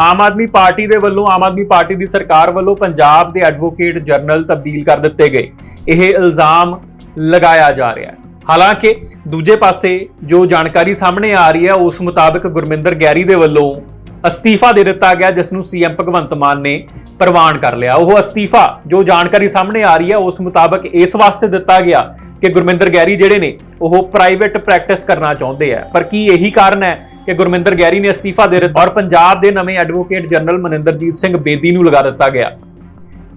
Aam Aadmi party ਦੇ ਵੱਲੋਂ, Aam Aadmi party ਦੀ ਸਰਕਾਰ ਵੱਲੋਂ ਪੰਜਾਬ ਦੇ ਐਡਵੋਕੇਟ ਜਨਰਲ ਤਬਦੀਲ ਕਰ ਦਿੱਤੇ ਗਏ। ਇਹ ਇਲਜ਼ਾਮ ਲਗਾਇਆ ਜਾ ਰਿਹਾ ਹੈ। ਹਾਲਾਂਕਿ, ਦੂਜੇ ਪਾਸੇ ਜੋ ਜਾਣਕਾਰੀ ਸਾਹਮਣੇ ਆ ਰਹੀ ਹੈ, ਉਸ ਮੁਤਾਬਕ ਗੁਰਮਿੰਦਰ ਗੈਰੀ ਦੇ ਵੱਲੋਂ ਅਸਤੀਫਾ ਦੇ ਦਿੱਤਾ ਗਿਆ, ਜਿਸ ਨੂੰ ਸੀਐਮ ਭਗਵੰਤ ਮਾਨ ਨੇ ਪ੍ਰਵਾਨ ਕਰ ਲਿਆ। ਉਹ ਅਸਤੀਫਾ ਜੋ ਜਾਣਕਾਰੀ ਸਾਹਮਣੇ ਆ ਰਹੀ ਹੈ, ਉਸ ਮੁਤਾਬਕ ਇਸ ਵਾਸਤੇ ਦਿੱਤਾ ਗਿਆ ਕਿ ਗੁਰਮਿੰਦਰ ਗੈਰੀ ਜਿਹੜੇ ਨੇ, ਉਹ ਪ੍ਰਾਈਵੇਟ ਪ੍ਰੈਕਟਿਸ ਕਰਨਾ ਚਾਹੁੰਦੇ ਆ। ਪਰ ਕੀ ਇਹੀ ਕਾਰਨ ਹੈ? ਕਿ ਗੁਰਮਿੰਦਰ ਗੈਰੀ ਨੇ ਅਸਤੀਫਾ ਦੇ ਦਿੱਤਾ ਔਰ ਪੰਜਾਬ ਦੇ ਨਵੇਂ ਐਡਵੋਕੇਟ ਜਨਰਲ ਮਨਿੰਦਰਜੀਤ ਸਿੰਘ ਬੇਦੀ ਨੂੰ ਲਗਾ ਦਿੱਤਾ ਗਿਆ।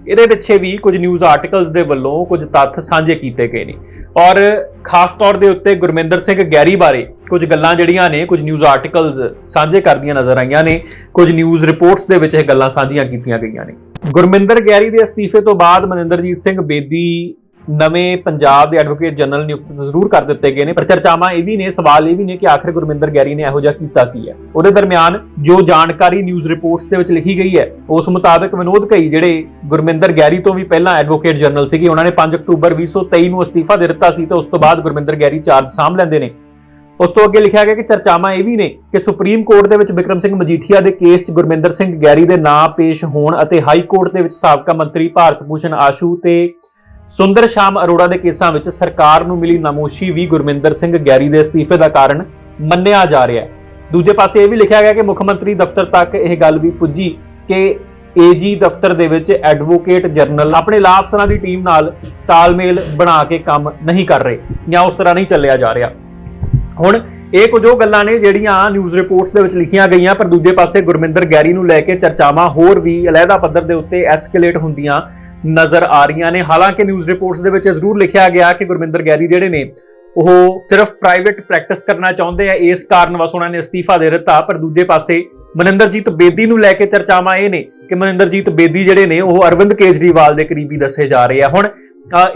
ਇਹਦੇ ਪਿੱਛੇ ਵੀ ਕੁਝ ਨਿਊਜ਼ ਆਰਟੀਕਲਸ ਦੇ ਵੱਲੋਂ ਕੁਝ ਤੱਥ ਸਾਂਝੇ ਕੀਤੇ ਗਏ ਨੇ। ਔਰ ਖਾਸ ਤੌਰ ਦੇ ਉੱਤੇ ਗੁਰਮਿੰਦਰ ਸਿੰਘ ਗੈਰੀ ਬਾਰੇ ਕੁਝ ਗੱਲਾਂ ਜਿਹੜੀਆਂ ਨੇ, ਕੁਝ ਨਿਊਜ਼ ਆਰਟੀਕਲਸ ਸਾਂਝੇ ਕਰਦੀਆਂ ਨਜ਼ਰ ਆਈਆਂ ਨੇ। ਕੁਝ ਨਿਊਜ਼ ਰਿਪੋਰਟਸ ਦੇ ਵਿੱਚ ਇਹ ਗੱਲਾਂ ਸਾਂਝੀਆਂ ਕੀਤੀਆਂ ਗਈਆਂ ਨੇ। ਗੁਰਮਿੰਦਰ ਗੈਰੀ ਦੇ ਅਸਤੀਫੇ ਤੋਂ ਬਾਅਦ ਮਨਿੰਦਰਜੀਤ ਸਿੰਘ ਬੇਦੀ ਨਵੇਂ ਪੰਜਾਬ ਦੇ ਐਡਵੋਕੇਟ ਜਨਰਲ ਨਿਯੁਕਤ ਜ਼ਰੂਰ ਕਰ ਦਿੱਤੇ ਗਏ ਨੇ, ਪਰ ਚਰਚਾਵਾਂ ਇਹ ਵੀ ਨੇ, ਸਵਾਲ ਇਹ ਵੀ ਨੇ ਕਿ ਆਖਿਰ ਗੁਰਮਿੰਦਰ ਗੈਰੀ ਨੇ ਇਹੋ ਜਿਹਾ ਕੀਤਾ ਕੀ ਹੈ? ਉਹਦੇ ਦਰਮਿਆਨ ਜੋ ਜਾਣਕਾਰੀ ਨਿਊਜ਼ ਰਿਪੋਰਟਸ ਦੇ ਵਿੱਚ ਲਿਖੀ ਗਈ ਹੈ, ਉਸ ਮੁਤਾਬਕ ਵਿਨੋਦ ਕਈ ਜਿਹੜੇ ਗੁਰਮਿੰਦਰ ਗੈਰੀ ਤੋਂ ਵੀ ਪਹਿਲਾਂ ਐਡਵੋਕੇਟ ਜਨਰਲ ਸੀਗੇ, ਉਹਨਾਂ ਨੇ 5 ਅਕਤੂਬਰ 2023 ਨੂੰ ਅਸਤੀਫਾ ਦੇ ਦਿੱਤਾ ਸੀ ਤੇ ਉਸ ਤੋਂ ਬਾਅਦ ਗੁਰਮਿੰਦਰ ਗੈਰੀ ਚਾਰਜ ਸਾਂਭ ਲੈਂਦੇ ਨੇ। ਉਸ ਤੋਂ ਅੱਗੇ ਲਿਖਿਆ ਗਿਆ ਕਿ ਚਰਚਾਵਾਂ ਇਹ ਵੀ ਨੇ ਕਿ ਸੁਪਰੀਮ ਕੋਰਟ ਦੇ ਵਿੱਚ ਵਿਕਰਮ ਸਿੰਘ ਮਜੀਠੀਆ ਦੇ ਕੇਸ 'ਚ ਗੁਰਮਿੰਦਰ ਸਿੰਘ ਗੈਰੀ ਦੇ ਨਾਂ ਪੇਸ਼ ਹੋਣ ਅਤੇ ਹਾਈ ਕੋਰਟ ਦੇ ਵਿੱਚ ਸਾਬਕਾ ਮੰਤਰੀ ਭਾਰਤ ਭੂਸ਼ਣ ਆਸ਼ੂ ਤੇ ਸੁੰਦਰ ਸ਼ਾਮ ਅਰੋੜਾ ਦੇ ਕੇਸਾਂ ਵਿੱਚ ਸਰਕਾਰ ਨੂੰ ਮਿਲੀ ਨਮੋਸ਼ੀ ਵੀ ਗੁਰਮਿੰਦਰ ਸਿੰਘ ਗੈਰੀ ਦੇ ਅਸਤੀਫੇ ਦਾ ਕਾਰਨ ਮੰਨਿਆ ਜਾ ਰਿਹਾ ਹੈ। ਦੂਜੇ ਪਾਸੇ ਇਹ ਵੀ ਲਿਖਿਆ ਗਿਆ ਕਿ ਮੁੱਖ ਮੰਤਰੀ ਦਫ਼ਤਰ ਤੱਕ ਇਹ ਗੱਲ ਵੀ ਪੁੱਜੀ ਕਿ ਏਜੀ ਦਫ਼ਤਰ ਦੇ ਵਿੱਚ ਐਡਵੋਕੇਟ ਜਨਰਲ ਆਪਣੇ ਲਾਭ ਅਫਸਰਾਂ ਦੀ ਟੀਮ ਨਾਲ ਤਾਲਮੇਲ ਬਣਾ ਕੇ ਕੰਮ ਨਹੀਂ ਕਰ ਰਹੇ ਜਾਂ ਉਸ ਤਰ੍ਹਾਂ ਨਹੀਂ ਚੱਲਿਆ ਜਾ ਰਿਹਾ। ਹੁਣ ਇਹ ਕੁਝ ਉਹ ਗੱਲਾਂ ਨੇ ਜਿਹੜੀਆਂ ਨਿਊਜ਼ ਰਿਪੋਰਟਸ ਦੇ ਵਿੱਚ ਲਿਖੀਆਂ ਗਈਆਂ, ਪਰ ਦੂਜੇ ਪਾਸੇ ਗੁਰਮਿੰਦਰ ਗੈਰੀ ਨੂੰ ਲੈ ਕੇ ਚਰਚਾਵਾਂ ਹੋਰ ਵੀ ਅਲੱਗਾ ਪੱਧਰ ਦੇ ਉੱਤੇ ਐਸਕੇਲੇਟ ਹੁੰਦੀਆਂ ਨਜ਼ਰ ਆ ਰਹੀਆਂ ਨੇ। ਹਾਲਾਂਕਿ ਨਿਊਜ਼ ਰਿਪੋਰਟਸ ਦੇ ਵਿੱਚ ਜ਼ਰੂਰ ਲਿਖਿਆ ਗਿਆ ਕਿ ਗੁਰਮਿੰਦਰ ਗੈਰੀ ਜਿਹੜੇ ਨੇ, ਉਹ ਸਿਰਫ ਪ੍ਰਾਈਵੇਟ ਪ੍ਰੈਕਟਿਸ ਕਰਨਾ ਚਾਹੁੰਦੇ ਆ। ਇਸ ਕਾਰਨ ਵਸ ਉਹਨਾਂ ਨੇ ਅਸਤੀਫਾ ਦੇ ਦਿੱਤਾ। ਪਰ ਦੂਜੇ ਪਾਸੇ ਮਨਿੰਦਰਜੀਤ ਬੇਦੀ ਨੂੰ ਲੈ ਕੇ ਚਰਚਾਵਾਂ ਇਹ ਨੇ ਕਿ ਮਨਿੰਦਰਜੀਤ ਬੇਦੀ ਜਿਹੜੇ ਨੇ, ਉਹ ਅਰਵਿੰਦ ਕੇਜਰੀਵਾਲ ਦੇ ਕਰੀਬੀ ਦੱਸੇ ਜਾ ਰਹੇ ਆ। ਹੁਣ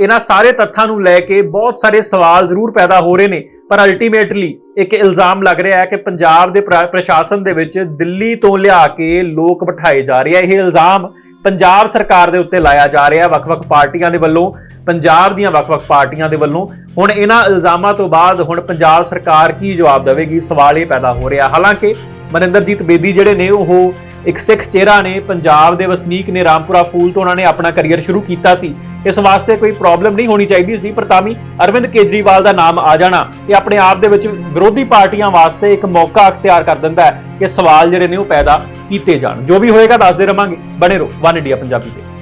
ਇਹਨਾਂ ਸਾਰੇ ਤੱਥਾਂ ਨੂੰ ਲੈ ਕੇ ਬਹੁਤ ਸਾਰੇ ਸਵਾਲ ਜ਼ਰੂਰ ਪੈਦਾ ਹੋ ਰਹੇ ਨੇ। ਪਰ ਅਲਟੀਮੇਟਲੀ ਇੱਕ ਇਲਜ਼ਾਮ ਲੱਗ ਰਿਹਾ ਹੈ ਕਿ ਪੰਜਾਬ ਦੇ ਪ੍ਰ- ਪ੍ਰਸ਼ਾਸਨ ਦੇ ਵਿੱਚ ਦਿੱਲੀ ਤੋਂ ਲਿਆ ਕੇ ਲੋਕ ਬਿਠਾਏ ਜਾ ਰਹੇ ਆ। ਇਹ ਇਲਜ਼ਾਮ ਪੰਜਾਬ ਸਰਕਾਰ ਦੇ ਉੱਤੇ ਲਾਇਆ ਜਾ ਰਿਹਾ ਵੱਖ-ਵੱਖ ਪਾਰਟੀਆਂ ਦੇ ਵੱਲੋਂ, ਪੰਜਾਬ ਦੀਆਂ ਵੱਖ-ਵੱਖ ਪਾਰਟੀਆਂ ਦੇ ਵੱਲੋਂ। ਹੁਣ ਇਹਨਾਂ ਇਲਜ਼ਾਮਾਂ ਤੋਂ ਬਾਅਦ ਹੁਣ ਪੰਜਾਬ ਸਰਕਾਰ ਕੀ ਜਵਾਬ ਦੇਵੇਗੀ? ਸਵਾਲ ਇਹ ਪੈਦਾ ਹੋ ਰਿਹਾ। ਹਾਲਾਂਕਿ ਮਨਿੰਦਰਜੀਤ ਬੇਦੀ ਜਿਹੜੇ ਨੇ, ਉਹ ਇੱਕ ਸਿੱਖ ਚਿਹਰਾ ਨੇ ਪੰਜਾਬ ਦੇ ਵਸਨੀਕ ਨੇ ਰਾਮਪੁਰਾ ਫੂਲ ਤੋਂ ਉਹਨਾਂ ਨੇ ਆਪਣਾ ਕੈਰੀਅਰ ਸ਼ੁਰੂ ਕੀਤਾ ਸੀ। ਇਸ ਵਾਸਤੇ ਕੋਈ ਪ੍ਰੋਬਲਮ ਨਹੀਂ ਹੋਣੀ ਚਾਹੀਦੀ ਸੀ, ਪਰ ਤਾਂ ਵੀ ਅਰਵਿੰਦ ਕੇਜਰੀਵਾਲ ਦਾ ਨਾਮ ਆ ਜਾਣਾ ਇਹ ਆਪਣੇ ਆਪ ਦੇ ਵਿੱਚ ਵਿਰੋਧੀ ਪਾਰਟੀਆਂ ਵਾਸਤੇ ਇੱਕ ਮੌਕਾ ਅਖਤਿਆਰ ਕਰ ਦਿੰਦਾ ਹੈ ਕਿ ਸਵਾਲ ਜਿਹੜੇ ਨੇ ਉਹ ਪੈਦਾ ਕੀਤੇ ਜਾਣ। ਜੋ ਵੀ ਹੋਏਗਾ ਦੱਸਦੇ ਰਵਾਂਗੇ। ਬਣੇ ਰਹੋ, ਵਨ ਇੰਡੀਆ ਪੰਜਾਬੀ ਤੇ।